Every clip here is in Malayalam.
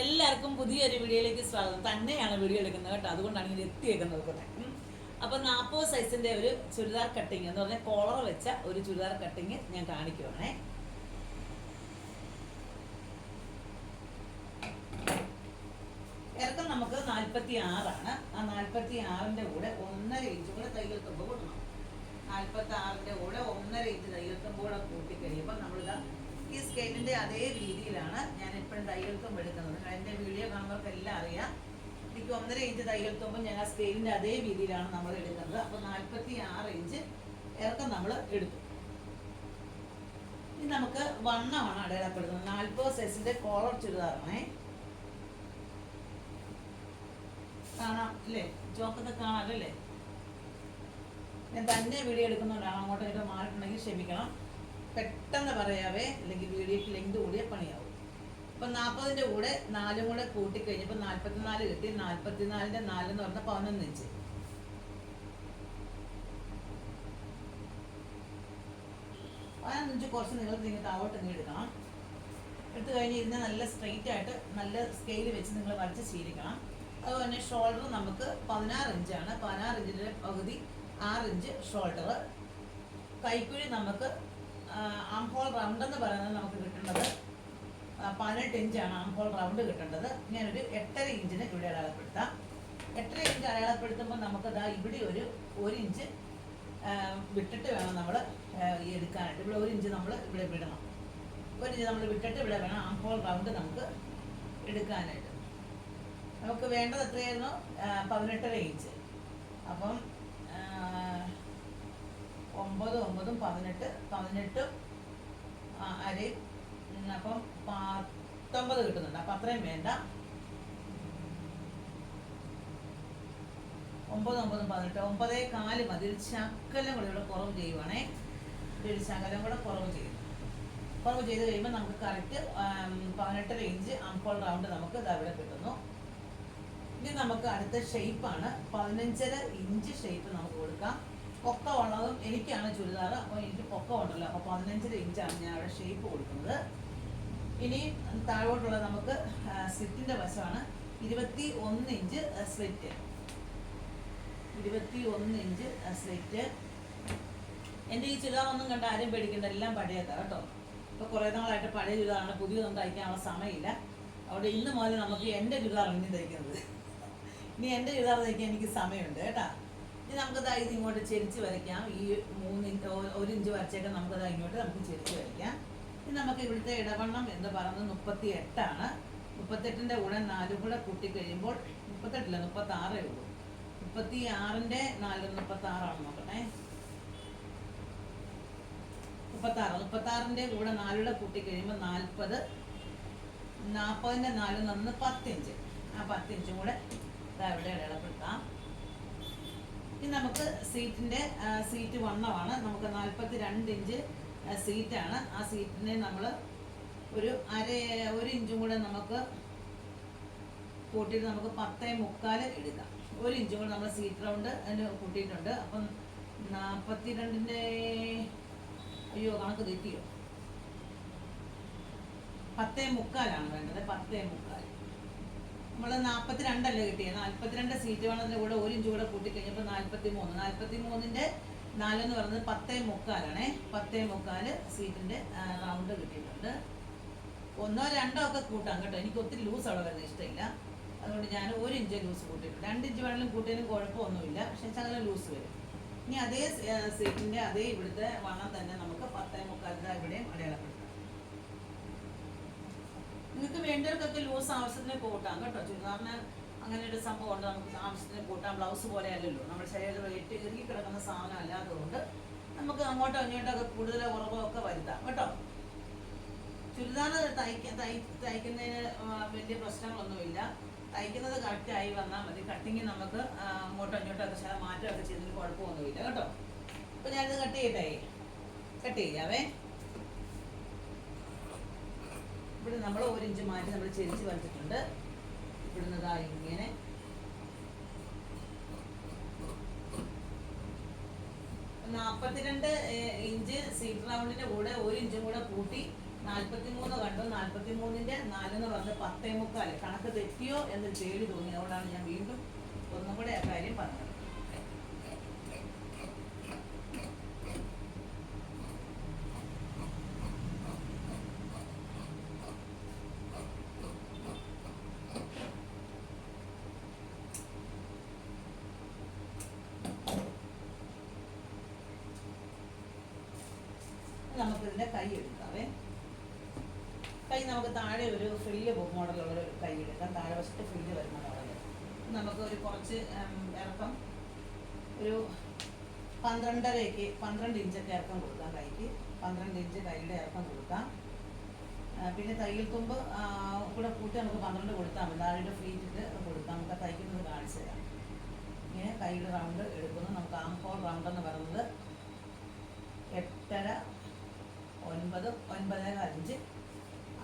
എല്ലാവർക്കും പുതിയൊരു വീഡിയോയിലേക്ക് സ്വാഗതം. തന്നെയാണ് വീഡിയോ എടുക്കുന്നത് കേട്ടോ. അതുകൊണ്ടാണ് ഇങ്ങനെ എത്തിയേക്കുന്നത് കൂടെ. അപ്പോൾ അപ്പൊ നാൽപ്പത് സൈസിന്റെ ഒരു ചുരിദാർ കട്ടിങ് എന്ന് പറഞ്ഞാൽ കോളർ വെച്ച ഒരു ചുരിദാർ കട്ടിങ് ഞാൻ കാണിക്കുവാണേ. ഇറക്കം നമുക്ക് നാൽപ്പത്തി ആറാണ് ആ നാൽപ്പത്തി ആറിന്റെ കൂടെ ഒന്നര ഇഞ്ച് കൂടെ തയ്യൽ തുമ്പ് കൊടുക്കണം നാൽപ്പത്തി ആറിന്റെ കൂടെ ഒന്നര ഇഞ്ച് തയ്യൽ തുമ്പ് കൂടെ കൂട്ടി കഴിയുമ്പോൾ നമ്മളിതാ ഈ സ്കെയിലിന്റെ അതേ രീതിയിലാണ് ഞാൻ എപ്പോഴും തയ്യൽ തുമ്പ് എടുക്കുന്നത് എന്റെ വീഡിയോ കാണുന്നവർക്ക് എല്ലാം അറിയാം. എനിക്ക് ഒന്നര ഇഞ്ച് തയ്യൽ തുമ്പ് ഞാൻ ആ സ്കെയിലിന്റെ അതേ രീതിയിലാണ് നമ്മൾ എടുക്കുന്നത്. അപ്പോൾ നാൽപ്പത്തി ആറ് ഇഞ്ച് ഇറക്കം നമ്മൾ എടുത്തു. ഇനി നമുക്ക് വണ്ണമാണ് അടയാളപ്പെടുന്നത് നാൽപ്പത് സൈസിന്റെ കോളർ ചുരിദാറാണേ. കാണാം അല്ലേ ചോക്കത്ത് കാണാമല്ലോ അല്ലേ? ഞാൻ തന്നെ വീഡിയോ എടുക്കുന്നതുകൊണ്ടാണ് ഇങ്ങോട്ടും മാറിയിട്ടുണ്ടെങ്കിൽ ക്ഷമിക്കണം. പെട്ടെന്ന് പറയാവേ അല്ലെങ്കിൽ വീഡിയോക്ക് ലെങ്ത് കൂടിയ പണിയാവും. ഇപ്പം നാൽപ്പതിന്റെ കൂടെ നാലും കൂടെ കൂട്ടിക്കഴിഞ്ഞപ്പോൾ നാൽപ്പത്തിനാല് കിട്ടി. നാൽപ്പത്തിനാലിന്റെ നാലെന്ന് പറഞ്ഞ പതിനൊന്ന് ഇഞ്ച്. പതിനഞ്ച് കുറച്ച് നിങ്ങൾ നിങ്ങൾ താവോട്ട് ഇങ്ങനെ എടുക്കണം. എടുത്തു കഴിഞ്ഞ് ഇതിനെ നല്ല സ്ട്രെയിറ്റ് ആയിട്ട് നല്ല സ്കെയിൽ വെച്ച് നിങ്ങൾ വരച്ച് ശീലിക്കണം. അതുപോലെ തന്നെ ഷോൾഡർ നമുക്ക് പതിനാറ് ഇഞ്ചാണ് പതിനാറ് ഇഞ്ചിന്റെ പകുതി ആറ് ഇഞ്ച് ഷോൾഡർ കൈക്കുഴി നമുക്ക് ആംഹോൾ റൗണ്ട് എന്ന് പറയുന്നത് നമുക്ക് കിട്ടേണ്ടത് പതിനെട്ട് ഇഞ്ചാണ് ആംഹോൾ റൗണ്ട് കിട്ടേണ്ടത്. ഞാനൊരു എട്ടര ഇഞ്ചിന് ഇവിടെ അടയാളപ്പെടുത്താം. എട്ടര ഇഞ്ച് അടയാളപ്പെടുത്തുമ്പോൾ നമുക്ക് ദാ ഇവിടെ ഒരു ഒരു ഇഞ്ച് വിട്ടിട്ട് വേണം നമ്മൾ എടുക്കാനായിട്ട്. ഇവിടെ ഒരു ഇഞ്ച് നമ്മൾ ഇവിടെ വിടണം. ഒരു ഇഞ്ച് നമ്മൾ വിട്ടിട്ട് ഇവിടെ വേണം ആംഹോൾ റൗണ്ട് നമുക്ക് എടുക്കാനായിട്ട്. നമുക്ക് വേണ്ടത് എത്രയായിരുന്നു? പതിനെട്ടര ഇഞ്ച് അപ്പം ഒമ്പത് ഒമ്പതും പതിനെട്ട് പതിനെട്ടും അരയും അപ്പം പത്തൊമ്പത് കിട്ടുന്നുണ്ട്. അപ്പം അത്രയും വേണ്ട. ഒമ്പത് ഒമ്പതും പതിനെട്ട്. ഒമ്പതേ കാൽ മതി. ഒരു ശകലം കൂടെ ഇവിടെ കുറവ് ചെയ്യുവാണേ. ഒരു ശകലം കൂടെ കുറവ് ചെയ്യും. കുറവ് ചെയ്ത് കഴിയുമ്പോൾ നമുക്ക് കറക്റ്റ് പതിനെട്ടര ഇഞ്ച് അമ്പൾ റൗണ്ട് നമുക്ക് ഇത് അവിടെ കിട്ടുന്നു. ഇനി നമുക്ക് അടുത്ത ഷേപ്പാണ് പതിനഞ്ചര ഇഞ്ച് ഷേപ്പ് നമുക്ക് കൊടുക്കാം. പൊക്ക ഉള്ളതും എനിക്കാണ് ചുരിദാർ അപ്പോൾ എനിക്ക് പൊക്ക ഉണ്ടല്ലോ. അപ്പോൾ പതിനഞ്ചര ഇഞ്ചാണ് ഞാൻ അവിടെ ഷേപ്പ് കൊടുക്കുന്നത്. ഇനി താഴോട്ടുള്ള നമുക്ക് സ്ലിറ്റിന്റെ വശമാണ്. ഇരുപത്തി ഒന്ന് ഇഞ്ച് സ്ലിറ്റ് ഇരുപത്തി ഒന്ന് ഇഞ്ച് സ്ലിറ്റ് എന്റെ ഈ ചുരിദാർ ഒന്നും കണ്ട ആരും പേടിക്കേണ്ട. എല്ലാം പഴയതാണ് കേട്ടോ. ഇപ്പോൾ കുറേ നാളായിട്ട് പഴയ ചുരിദാറാണ്. പുതിയതൊന്നും തയ്ക്കാനുള്ള സമയമില്ല. അവിടെ ഇന്ന് മുതൽ നമുക്ക് എന്റെ ചുരിദാർ ഇനി തയ്ക്കുന്നത്. ഇനി എന്റെ ചുരിദാർ തയ്ക്കാൻ എനിക്ക് സമയമുണ്ട് കേട്ടാ. ഇനി നമുക്ക് ദാ ഇത് ഇങ്ങോട്ട് ചെരിച്ച് വരയ്ക്കാം. ഈ മൂന്ന് ഒരു ഇഞ്ച് വരച്ചേക്ക് നമുക്ക് ദാ ഇങ്ങോട്ട് നമുക്ക് ചെരിച്ച് വരയ്ക്കാം. ഇനി നമുക്ക് ഇവിടുത്തെ ഇടവണ്ണം എന്ന് പറയുന്നത് മുപ്പത്തി എട്ടാണ് മുപ്പത്തെട്ടിന്റെ കൂടെ നാലും കൂടെ കൂട്ടി കഴിയുമ്പോൾ മുപ്പത്തെട്ടില്ല മുപ്പത്തി ആറേ ഉള്ളൂ. മുപ്പത്തി ആറിന്റെ നാല് മുപ്പത്തി ആറാണ് നോക്കട്ടെ. മുപ്പത്താറ്. മുപ്പത്താറിന്റെ കൂടെ നാലൂടെ കൂട്ടി കഴിയുമ്പോൾ നാൽപ്പത്. നാൽപ്പതിന്റെ നാല് നിന്ന് പത്തിഞ്ച്. ആ പത്തിഞ്ചും കൂടെ ഇതാ ഇവിടെ ഇടപെടുത്താം ഇനി നമുക്ക് സീറ്റിന്റെ സീറ്റ് വണ്ണമാണ്. നമുക്ക് നാൽപ്പത്തി രണ്ട് ഇഞ്ച് സീറ്റാണ് ആ സീറ്റിനെ നമ്മൾ ഒരു അര ഒരു ഇഞ്ചും കൂടെ നമുക്ക് കൂട്ടിയിട്ട് നമുക്ക് പത്തേ മുക്കാൽ എടുക്കാം ഒരു ഇഞ്ചും കൂടെ നമ്മൾ സീറ്റ് റൗണ്ട് അതിന് കൂട്ടിയിട്ടുണ്ട്. അപ്പം നാൽപ്പത്തി രണ്ടിന്റെ അയ്യോ കണക്ക് തെറ്റിയോ? പത്തേ മുക്കാലാണ് വേണ്ടത്. പത്തേ മുക്കാൽ നമ്മൾ നാൽപ്പത്തി രണ്ടല്ലേ കിട്ടിയത് നാൽപ്പത്തിരണ്ട് സീറ്റ് വേണതിന്റെ കൂടെ ഒരു ഇഞ്ച് കൂടെ കൂട്ടിക്കഴിഞ്ഞപ്പോൾ നാൽപ്പത്തി മൂന്ന് നാൽപ്പത്തി മൂന്നിന്റെ നാലെന്ന് പറയുന്നത് പത്തേ മുക്കാലാണേ. പത്തേ മുക്കാൽ സീറ്റിന്റെ റൗണ്ട് കിട്ടിയിട്ടുണ്ട്. ഒന്നോ രണ്ടോ ഒക്കെ കൂട്ടാം കേട്ടോ. എനിക്ക് ഒത്തിരി ലൂസ് അവിടെ വരുന്നത് ഇഷ്ടമില്ല. അതുകൊണ്ട് ഞാൻ ഒരു ഇഞ്ച് ലൂസ് കൂട്ടിയിട്ടുണ്ട്. രണ്ട് ഇഞ്ച് വേണമെങ്കിലും കൂട്ടിയാലും കുഴപ്പമൊന്നുമില്ല. പക്ഷെ അങ്ങനെ ലൂസ് വരും. ഇനി അതേ സീറ്റിന്റെ അതേ ഇവിടുത്തെ വണ്ണം തന്നെ നമുക്ക് പത്തേ മുക്കാലിന്റെ ഇവിടെയും അടയാളപ്പെടുത്താം വേണ്ടവർക്കൊക്കെ ലൂസ് ആവശ്യത്തിന് കൂട്ടാം കേട്ടോ. ചുരിദാറിന് അങ്ങനെ ഒരു സംഭവം ഉണ്ട്. നമുക്ക് ആവശ്യത്തിന് കൂട്ടാം. ബ്ലൗസ് പോലെ അല്ലല്ലോ. നമ്മുടെ ശരീരത്തിൽ വെയിറ്റ് ഇറുകി കിടക്കുന്ന സാധനം അല്ലാത്തതുകൊണ്ട് നമുക്ക് അങ്ങോട്ടോ ഇങ്ങോട്ടോ കൂടുതൽ ഉറവൊക്കെ വരുത്താം കേട്ടോ. ചുരിദാർ തയ്ക്ക തയ് തയ്ക്കുന്നതിന് വലിയ പ്രശ്നങ്ങളൊന്നുമില്ല. തയ്ക്കുന്നത് കറക്റ്റായി വന്നാൽ മതി. കട്ടിങ് നമുക്ക് അങ്ങോട്ടോ ഇങ്ങോട്ടോ ഒക്കെ മാറ്റമൊക്കെ ചെയ്തതിന് കുഴപ്പമൊന്നുമില്ല കേട്ടോ. അപ്പം ഞാനിത് കട്ട് ചെയ്യട്ടെ? കട്ട് ചെയ്യാവേ ഇവിടെ നമ്മൾ ഒരു ഇഞ്ച് മാറ്റി നമ്മൾ ചെരിച്ച് വരച്ചിട്ടുണ്ട്. ഇവിടുന്ന് ദാ ഇങ്ങനെ. നാൽപ്പത്തിരണ്ട് ഇഞ്ച് സീറ്റ് റൗണ്ടിന്റെ കൂടെ ഒരു ഇഞ്ചും കൂടെ കൂട്ടി നാല്പത്തിമൂന്ന് കണ്ടു. നാല്പത്തിമൂന്നിന്റെ നാലെന്ന് പറഞ്ഞ് പത്തേ മുക്കാൽ. കണക്ക് തെറ്റിയോ എന്ന് പേടി തോന്നി. അതുകൊണ്ടാണ് ഞാൻ വീണ്ടും ഒന്നും കൂടെ കാര്യം പറഞ്ഞത്. നമുക്കിതിന്റെ കൈ എടുക്കാവേ. കൈ നമുക്ക് താഴെ ഒരു ഫ്രില്ല് മോഡലുള്ള ഒരു കൈ എടുക്കാം. താഴെ വശത്ത് ഫ്രില്ല് വരുന്ന മോഡൽ നമുക്ക് ഒരു കുറച്ച് ഇറക്കം ഒരു പന്ത്രണ്ടരയ്ക്ക് പന്ത്രണ്ട് ഇഞ്ചൊക്കെ ഇറക്കം കൊടുക്കാം കൈക്ക്. പന്ത്രണ്ട് ഇഞ്ച് കൈയുടെ ഇറക്കം കൊടുക്കാം. പിന്നെ തയ്യൽ തുമ്പ് കൂടെ കൂട്ടി നമുക്ക് പന്ത്രണ്ട് കൊടുത്താൽ മതി. താഴെ ഫ്ലീറ്റിട്ട് കൊടുക്കാം. നമുക്ക് തയ്ക്കുന്നത് കാണിച്ചു തരാം. ഇങ്ങനെ കൈയുടെ റൗണ്ട് എടുക്കുന്നു. നമുക്ക് ആം ഹോൾ റൗണ്ട് എന്ന് പറയുന്നത് എട്ടര ഒൻപത് ഒൻപതര അഞ്ച്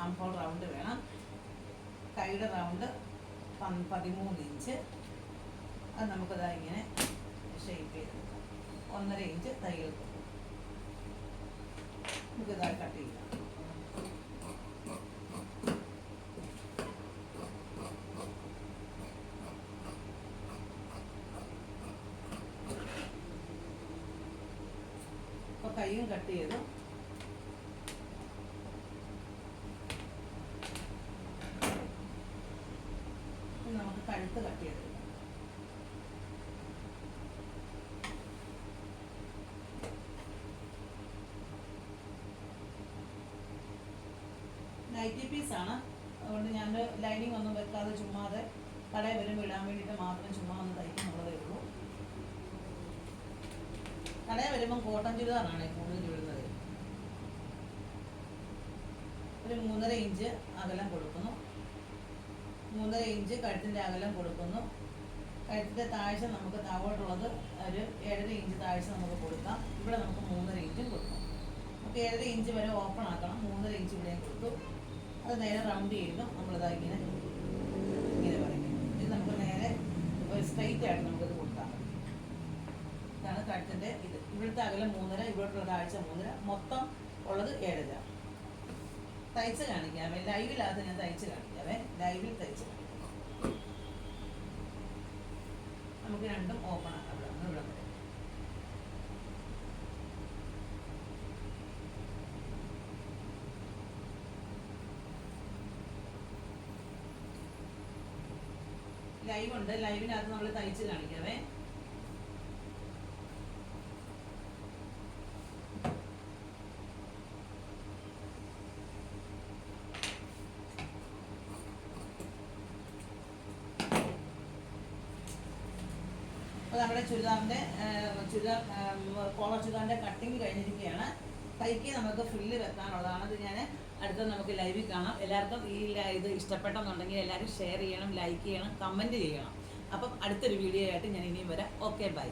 ആംഹോൾ റൗണ്ട് വേണം. കൈയുടെ റൗണ്ട് പതിമൂന്ന് ഇഞ്ച്. അത് നമുക്കതാ ഇങ്ങനെ ഷേപ്പ് ചെയ്തെടുക്കാം. ഒന്നര ഇഞ്ച് തയ്യൽ. നമുക്കിതാ കട്ട് ചെയ്യാം. കൈയും കട്ട് ചെയ്തു ഇനി നമുക്ക് കഴുത്ത് കട്ട് ചെയ്തെടുക്കാം നൈറ്റി ആണ് അതുകൊണ്ട് ഞാൻ ലൈനിങ് ഒന്നും വെക്കാതെ ചുമ്മാതെ കടയിൽ വരുമ്പോൾ ഇടാൻ വേണ്ടിയിട്ട് മാത്രം ചുമ്മാ ഒന്ന് തയ്ക്കുന്നുള്ളതേ ഉള്ളൂ. കടയിൽ വരുമ്പം കോട്ടൺ ചുരിദാറാണ് കൂടുതൽ ഇടുന്നത് ഒരു മൂന്നര ഇഞ്ച് അകലം കൊടുക്കുന്നു. മൂന്നര ഇഞ്ച് കഴുത്തിന്റെ അകലം കൊടുക്കുന്നു. കഴുത്തിന്റെ താഴ്ച നമുക്ക് താഴോട്ടുള്ളത് ഒരു ഏഴര ഇഞ്ച് താഴ്ച നമുക്ക് കൊടുക്കാം. ഇവിടെ നമുക്ക് മൂന്നര ഇഞ്ചും കൊടുക്കാം. നമുക്ക് ഏഴര ഇഞ്ച് വരെ ഓപ്പൺ ആക്കണം. മൂന്നര ഇഞ്ച് ഇവിടെയും കൊടുത്തു. അത് നേരെ റൗണ്ട് ചെയ്യുന്നു നമ്മളിതാ ഇങ്ങനെ ഇങ്ങനെ വരയ്ക്കും ഇത് നമുക്ക് നേരെ ഒരു സ്ട്രൈറ്റ് ആയിട്ട് നമുക്കിത് കൊടുക്കാം. ഇതാണ് കഴുത്തിന്റെ ഇത്. ഇവിടുത്തെ അകലം മൂന്നര ഇവിടുത്തെ താഴ്ച മൂന്നര. മൊത്തം ഉള്ളത് ഏഴര. തയ്ച്ച് കാണിക്കാമേ ലൈവിലാകത്ത് ഞാൻ തയ്ച്ച് കാണിക്കാമേ ലൈവിൽ തയ്ച്ച് കാണിക്കാം. നമുക്ക് രണ്ടും ഓപ്പൺ ആക്കാം ഇവിടെ നിന്ന് ഇവിടെ വരെ ലൈവ് ഉണ്ട്. ലൈവിനകത്ത് നമ്മൾ തയ്ച്ച് കാണിക്കാവേ. അപ്പോൾ നമ്മുടെ ചുരിദാറിന്റെ ചുരിദാർ കോളർ ചുരിദാറിന്റെ കട്ടിങ് കഴിഞ്ഞിരിക്കുകയാണ്. തൈക്ക് നമുക്ക് ഫ്രില്ല് വെക്കാനുള്ളതാണ്. അത് ഞാൻ അടുത്ത നമുക്ക് ലൈവിൽ കാണാം. എല്ലാവർക്കും ഈ ഇത് ഇഷ്ടപ്പെട്ടെന്നുണ്ടെങ്കിൽ എല്ലാവരും ഷെയർ ചെയ്യണം ലൈക്ക് ചെയ്യണം കമന്റ് ചെയ്യണം. അപ്പം അടുത്തൊരു വീഡിയോ ആയിട്ട് ഞാൻ ഇനിയും വരാം. Okay bye